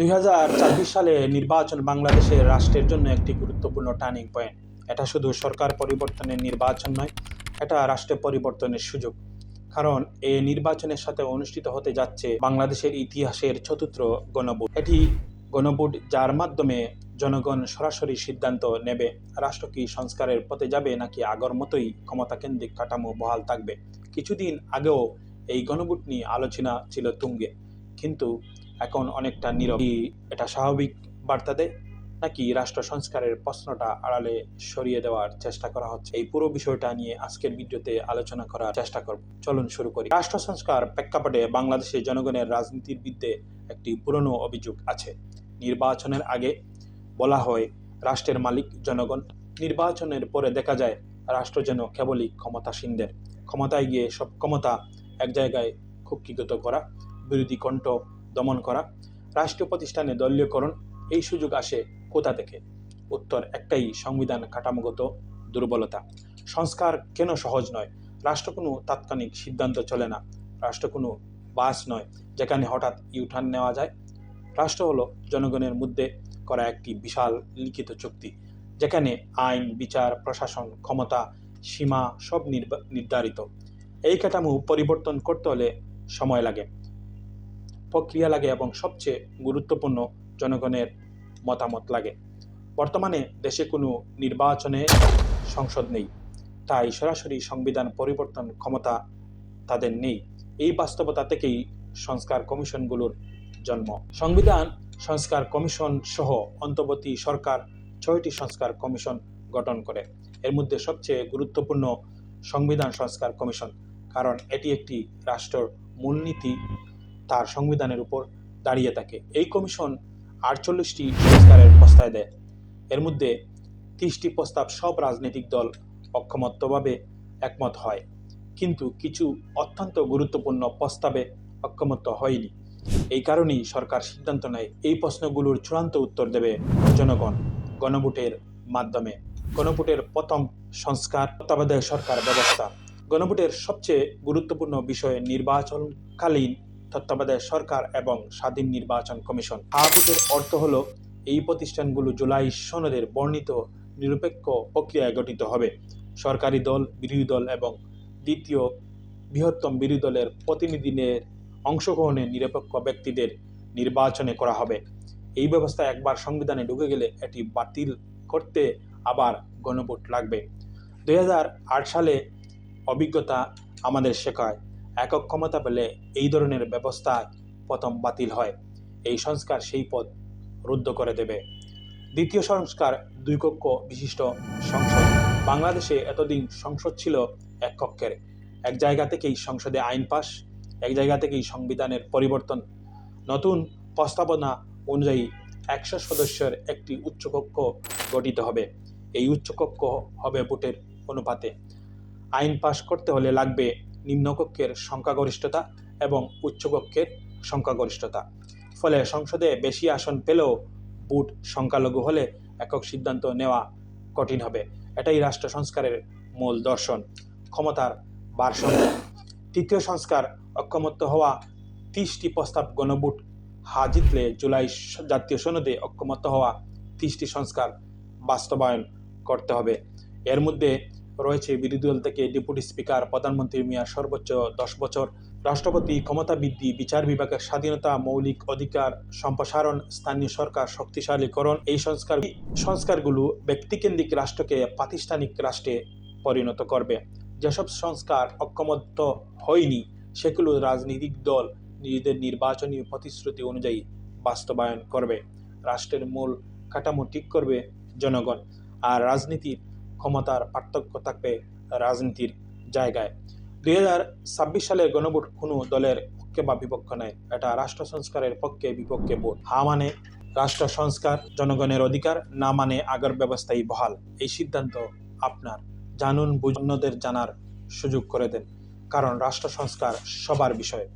দুই সালে নির্বাচন বাংলাদেশের রাষ্ট্রের জন্য একটি গুরুত্বপূর্ণ টার্নিং পয়েন্ট। এটা শুধু সরকার পরিবর্তনের নির্বাচন নয়, এটা রাষ্ট্র পরিবর্তনের সুযোগ। কারণ এ নির্বাচনের সাথে অনুষ্ঠিত হতে যাচ্ছে বাংলাদেশের ইতিহাসের চতুর্থ গণভোট। এটি গণভোট যার মাধ্যমে জনগণ সরাসরি সিদ্ধান্ত নেবে, রাষ্ট্র কি সংস্কারের পথে যাবে নাকি আগর মতোই ক্ষমতা কেন্দ্রিক কাঠামো বহাল থাকবে। কিছুদিন আগেও এই গণভোট নিয়ে আলোচনা ছিল তুঙ্গে। কিন্তু এখন অনেকটা নীরব। এটা স্বাভাবিক বার্তা দেয়? নাকি রাষ্ট্র সংস্কারের প্রশ্নটা আড়ালে সরিয়ে দেওয়ার চেষ্টা করা হচ্ছে? এই পুরো বিষয়টা নিয়ে আজকের ভিডিওতে আলোচনা করার চেষ্টা করব। চলুন শুরু করি। রাষ্ট্র সংস্কার প্রেক্ষাপটে বাংলাদেশের জনগণের রাজনীতির বিদ্যে একটি পুরনো অভিযোগ আছে। নির্বাচনের আগে বলা হয়, রাষ্ট্রের মালিক জনগণ। নির্বাচনের পরে দেখা যায়, রাষ্ট্র যেন কেবলই ক্ষমতাসীনদের। ক্ষমতায় গিয়ে সব ক্ষমতা এক জায়গায় কুক্ষিগত করা, বিরোধী কণ্ঠ দমন করা রাষ্ট্রীয় প্রতিষ্ঠানে দলীয়করণ, এই সুযোগ আসে কোথা থেকে? উত্তর একটাই, সংবিধান কাঠামোগত দুর্বলতা। সংস্কার কেন সহজ নয়? রাষ্ট্র কোনো তাৎক্ষণিক সিদ্ধান্ত চলে না। রাষ্ট্র কোনো বাস নয়, যেখানে হঠাৎ ইউটার্ন নেওয়া যায়। রাষ্ট্র হলো জনগণের মধ্যে করা একটি বিশাল লিখিত চুক্তি, যেখানে আইন, বিচার, প্রশাসন, ক্ষমতা, সীমা সব নির্ধারিত। এই কাঠামো পরিবর্তন করতে হলে সময় লাগে। প্রক্রিয়া লাগে এবং সবচেয়ে গুরুত্বপূর্ণ জনগণের মতামত লাগে। বর্তমানে দেশে কোনো নির্বাচনে সংসদ নেই, তাই সরাসরি সংবিধান পরিবর্তন ক্ষমতা তাদের নেই। এই বাস্তবতা থেকেই সংস্কার কমিশনগুলোর জন্ম। সংবিধান, সংস্কার কমিশন সহ অন্তর্বর্তী সরকার ছয়টি সংস্কার কমিশন গঠন করে। এর মধ্যে সবচেয়ে গুরুত্বপূর্ণ সংবিধান সংস্কার কমিশন, কারণ এটি একটি রাষ্ট্রের মূলনীতি তার সংবিধানের উপর দাঁড়িয়ে থাকে। এই কমিশন আটচল্লিশটি সংস্কারের প্রস্তাব দেয়। এর মধ্যে তিরিশটি প্রস্তাব সব রাজনৈতিক দল অক্ষমত্বভাবে একমত হয়। কিন্তু কিছু অত্যন্ত গুরুত্বপূর্ণ প্রস্তাবে অক্ষমত্ব হয়নি। এই কারণেই সরকার সিদ্ধান্ত নেয়, এই প্রশ্নগুলোর চূড়ান্ত উত্তর দেবে জনগণ গণভোটের মাধ্যমে। গণভোটের প্রথম সংস্কার তত্ত্বাবধায়ক সরকার ব্যবস্থা। গণভোটের সবচেয়ে গুরুত্বপূর্ণ বিষয় নির্বাচনকালীন তত্ত্বাবধায়ক সরকার এবং স্বাধীন নির্বাচন কমিশন। আহতের অর্থ হল, এই প্রতিষ্ঠানগুলো জুলাই সনদের বর্ণিত নিরপেক্ষ প্রক্রিয়ায় গঠিত হবে। সরকারি দল, বিরোধী দল এবং দ্বিতীয় বৃহত্তম বিরোধী দলের প্রতিনিধিদের অংশগ্রহণে নিরপেক্ষ ব্যক্তিদের নির্বাচনে করা হবে। এই ব্যবস্থা একবার সংবিধানে ঢুকে গেলে এটি বাতিল করতে আবার গণভোট লাগবে। দুই হাজার আট সালে অভিজ্ঞতা আমাদের শেখায়। একক ক্ষমতা পেলে এই ধরনের ব্যবস্থা প্রথম বাতিল হয়। এই সংস্কার সেই পদ রুদ্ধ করে দেবে। দ্বিতীয় সংস্কার দুই কক্ষ বিশিষ্ট সংসদ। বাংলাদেশে এতদিন সংসদ ছিল এক কক্ষের। এক জায়গা থেকেই সংসদে আইন পাস এক জায়গা থেকেই সংবিধানের পরিবর্তন। নতুন প্রস্তাবনা অনুযায়ী একশো সদস্যের একটি উচ্চকক্ষ গঠিত হবে। এই উচ্চকক্ষ হবে ভোটের অনুপাতে। আইন পাশ করতে হলে লাগবে নিম্নকক্ষের সংখ্যাগরিষ্ঠতা এবং উচ্চকক্ষের সংখ্যাগরিষ্ঠতা। ফলে সংসদে বেশি আসন পেলেও ভোট সংখ্যালঘু হলে একক সিদ্ধান্ত নেওয়া কঠিন হবে। এটাই রাষ্ট্র সংস্কারের মূল দর্শন। ক্ষমতার ভারসাম্য। তৃতীয় সংস্কার অক্ষমত্ব হওয়া তিরিশটি প্রস্তাব গণভোট হা জিতলে জুলাই জাতীয় সনদে অক্ষমত্ব হওয়া তিরিশটি সংস্কার বাস্তবায়ন করতে হবে। এর মধ্যে রয়েছে বিরোধী দল থেকে ডেপুটি স্পিকার, প্রধানমন্ত্রী মেয়াদ সর্বোচ্চ দশ বছর, রাষ্ট্রপতি ক্ষমতা বৃদ্ধি বিচার বিভাগের স্বাধীনতা, মৌলিক অধিকার, সম্প্রসারণ, স্থানীয় সরকার শক্তিশালীকরণ, এই সংস্কার সংস্কারগুলো ব্যক্তিকেন্দ্রিক রাষ্ট্রকে প্রাতিষ্ঠানিক রাষ্ট্রে পরিণত করবে। যেসব সংস্কার অক্ষমত্ব হয়নি, সেগুলো রাজনৈতিক দল নিজেদের নির্বাচনী প্রতিশ্রুতি অনুযায়ী বাস্তবায়ন করবে। রাষ্ট্রের মূল কাঠামো ঠিক করবে জনগণ। আর রাজনীতির ক্ষমতার পার্থক্য থাকবে রাজনীতির জায়গায়। দুই হাজার ছাব্বিশ সালের গণভোট কোনো দলের পক্ষে বা বিপক্ষ নয়, এটা রাষ্ট্র সংস্কারের পক্ষে বিপক্ষে ভোট। হা মানে রাষ্ট্র সংস্কার, জনগণের অধিকার, না মানে আগের ব্যবস্থাই বহাল। এই সিদ্ধান্ত আপনার জানুন, বুঝ অন্যদের জানার সুযোগ করে দেন। কারণ রাষ্ট্র সংস্কার সবার বিষয়।